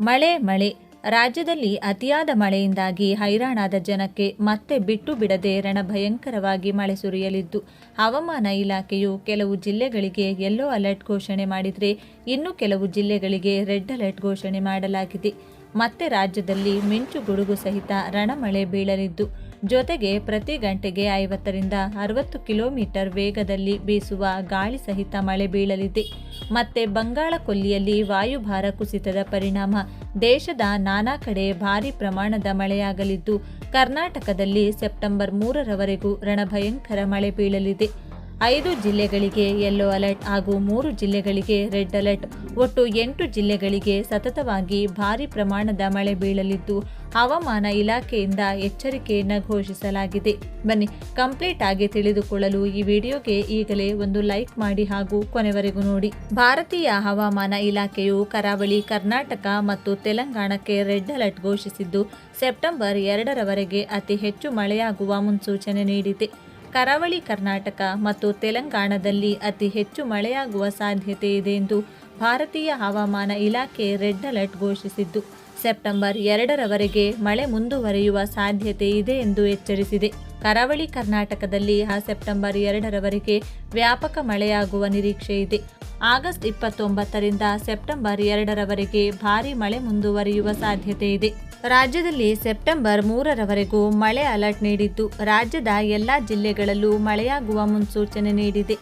ಮಳೆ ಮಳೆ. ರಾಜ್ಯದಲ್ಲಿ ಅತಿಯಾದ ಮಳೆಯಿಂದಾಗಿ ಹೈರಾಣಾದ ಜನಕ್ಕೆ ಮತ್ತೆ ಬಿಟ್ಟು ಬಿಡದೆ ರಣಭಯಂಕರವಾಗಿ ಮಳೆ ಸುರಿಯಲಿದ್ದು, ಹವಾಮಾನ ಇಲಾಖೆಯು ಕೆಲವು ಜಿಲ್ಲೆಗಳಿಗೆ ಯೆಲ್ಲೋ ಅಲರ್ಟ್ ಘೋಷಣೆ ಮಾಡಿದರೆ ಇನ್ನು ಕೆಲವು ಜಿಲ್ಲೆಗಳಿಗೆ ರೆಡ್ ಅಲರ್ಟ್ ಘೋಷಣೆ ಮಾಡಲಾಗಿದೆ. ಮತ್ತೆ ರಾಜ್ಯದಲ್ಲಿ ಮಿಂಚು ಗುಡುಗು ಸಹಿತ ರಣಮಳೆ ಬೀಳಲಿದ್ದು, ಜೊತೆಗೆ ಪ್ರತಿ ಗಂಟೆಗೆ ಐವತ್ತರಿಂದ ಅರವತ್ತು ಕಿಲೋಮೀಟರ್ ವೇಗದಲ್ಲಿ ಬೀಸುವ ಗಾಳಿ ಸಹಿತ ಮಳೆ ಬೀಳಲಿದೆ. ಮತ್ತೆ ಬಂಗಾಳ ಕೊಲ್ಲಿಯಲ್ಲಿ ವಾಯುಭಾರ ಕುಸಿತದ ಪರಿಣಾಮ, ದೇಶದ ನಾನಾ ಕಡೆ ಭಾರಿ ಪ್ರಮಾಣದ ಮಳೆಯಾಗಲಿದ್ದು, ಕರ್ನಾಟಕದಲ್ಲಿ ಸೆಪ್ಟೆಂಬರ್ ಮೂರರವರೆಗೂ ರಣಭಯಂಕರ ಮಳೆ ಬೀಳಲಿದೆ. ಐದು ಜಿಲ್ಲೆಗಳಿಗೆ ಯೆಲ್ಲೋ ಅಲರ್ಟ್ ಹಾಗೂ ಮೂರು ಜಿಲ್ಲೆಗಳಿಗೆ ರೆಡ್ ಅಲರ್ಟ್ ಒಟ್ಟು ಎಂಟು ಜಿಲ್ಲೆಗಳಿಗೆ ಸತತವಾಗಿ ಭಾರಿ ಪ್ರಮಾಣದ ಮಳೆ ಬೀಳಲಿದ್ದು, ಹವಾಮಾನ ಇಲಾಖೆಯಿಂದ ಎಚ್ಚರಿಕೆಯನ್ನು ಘೋಷಿಸಲಾಗಿದೆ. ಬನ್ನಿ ಕಂಪ್ಲೀಟ್ ಆಗಿ ತಿಳಿದುಕೊಳ್ಳಲು ಈ ವಿಡಿಯೋಗೆ ಈಗಲೇ ಒಂದು ಲೈಕ್ ಮಾಡಿ ಹಾಗೂ ಕೊನೆವರೆಗೂ ನೋಡಿ. ಭಾರತೀಯ ಹವಾಮಾನ ಇಲಾಖೆಯು ಕರಾವಳಿ ಕರ್ನಾಟಕ ಮತ್ತು ತೆಲಂಗಾಣಕ್ಕೆ ರೆಡ್ ಅಲರ್ಟ್ ಘೋಷಿಸಿದ್ದು, ಸೆಪ್ಟೆಂಬರ್ ಎರಡರವರೆಗೆ ಅತಿ ಹೆಚ್ಚು ಮಳೆಯಾಗುವ ಮುನ್ಸೂಚನೆ ನೀಡಿದೆ. ಕರಾವಳಿ ಕರ್ನಾಟಕ ಮತ್ತು ತೆಲಂಗಾಣದಲ್ಲಿ ಅತಿ ಹೆಚ್ಚು ಮಳೆಯಾಗುವ ಸಾಧ್ಯತೆ ಇದೆ ಎಂದು ಭಾರತೀಯ ಹವಾಮಾನ ಇಲಾಖೆ ರೆಡ್ ಅಲರ್ಟ್ ಘೋಷಿಸಿದ್ದು. ಸೆಪ್ಟೆಂಬರ್ ಎರಡರವರೆಗೆ ಮಳೆ ಮುಂದುವರಿಯುವ ಸಾಧ್ಯತೆ ಇದೆ ಎಂದು ಎಚ್ಚರಿಸಿದೆ. ಕರಾವಳಿ ಕರ್ನಾಟಕದಲ್ಲಿ ಆ ಸೆಪ್ಟೆಂಬರ್ ಎರಡರವರೆಗೆ ವ್ಯಾಪಕ ಮಳೆಯಾಗುವ ನಿರೀಕ್ಷೆ ಇದೆ. ಆಗಸ್ಟ್ ಇಪ್ಪತ್ತೊಂಬತ್ತರಿಂದ ಸೆಪ್ಟೆಂಬರ್ ಎರಡರವರೆಗೆ ಭಾರೀ ಮಳೆ ಮುಂದುವರಿಯುವ ಸಾಧ್ಯತೆ ಇದೆ. ರಾಜ್ಯದಲ್ಲಿ ಸೆಪ್ಟೆಂಬರ್ ಮೂರರವರೆಗೂ ಮಳೆ ಅಲರ್ಟ್ ನೀಡಿದ್ದು. ರಾಜ್ಯದ ಎಲ್ಲ ಜಿಲ್ಲೆಗಳಲ್ಲೂ ಮಳೆಯಾಗುವ ಮುನ್ಸೂಚನೆ ನೀಡಿದೆ.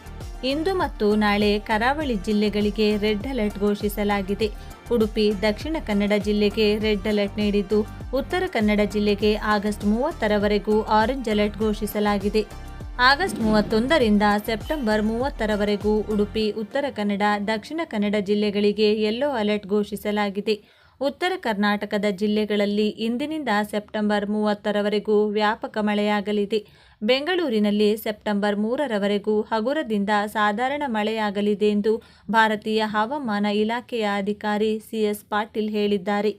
ಇಂದು ಮತ್ತು ನಾಳೆ ಕರಾವಳಿ ಜಿಲ್ಲೆಗಳಿಗೆ ರೆಡ್ ಅಲರ್ಟ್ ಘೋಷಿಸಲಾಗಿದೆ. ಉಡುಪಿ, ದಕ್ಷಿಣ ಕನ್ನಡ ಜಿಲ್ಲೆಗೆ ರೆಡ್ ಅಲರ್ಟ್ ನೀಡಿದ್ದು. ಉತ್ತರ ಕನ್ನಡ ಜಿಲ್ಲೆಗೆ ಆಗಸ್ಟ್ ಮೂವತ್ತರವರೆಗೂ ಆರೆಂಜ್ ಅಲರ್ಟ್ ಘೋಷಿಸಲಾಗಿದೆ. ಆಗಸ್ಟ್ ಮೂವತ್ತೊಂದರಿಂದ ಸೆಪ್ಟೆಂಬರ್ ಮೂವತ್ತರವರೆಗೂ ಉಡುಪಿ, ಉತ್ತರ ಕನ್ನಡ, ದಕ್ಷಿಣ ಕನ್ನಡ ಜಿಲ್ಲೆಗಳಿಗೆ ಯೆಲ್ಲೋ ಅಲರ್ಟ್ ಘೋಷಿಸಲಾಗಿದೆ. ಉತ್ತರ ಕರ್ನಾಟಕದ ಜಿಲ್ಲೆಗಳಲ್ಲಿ ಇಂದಿನಿಂದ ಸೆಪ್ಟೆಂಬರ್ ಮೂವತ್ತರವರೆಗೂ ವ್ಯಾಪಕ ಮಳೆಯಾಗಲಿದೆ. ಬೆಂಗಳೂರಿನಲ್ಲಿ ಸೆಪ್ಟೆಂಬರ್ ಮೂರರವರೆಗೂ ಹಗುರದಿಂದ ಸಾಧಾರಣ ಮಳೆಯಾಗಲಿದೆ ಎಂದು ಭಾರತೀಯ ಹವಾಮಾನ ಇಲಾಖೆಯ ಅಧಿಕಾರಿ ಸಿಎಸ್ ಪಾಟೀಲ್ ಹೇಳಿದ್ದಾರೆ.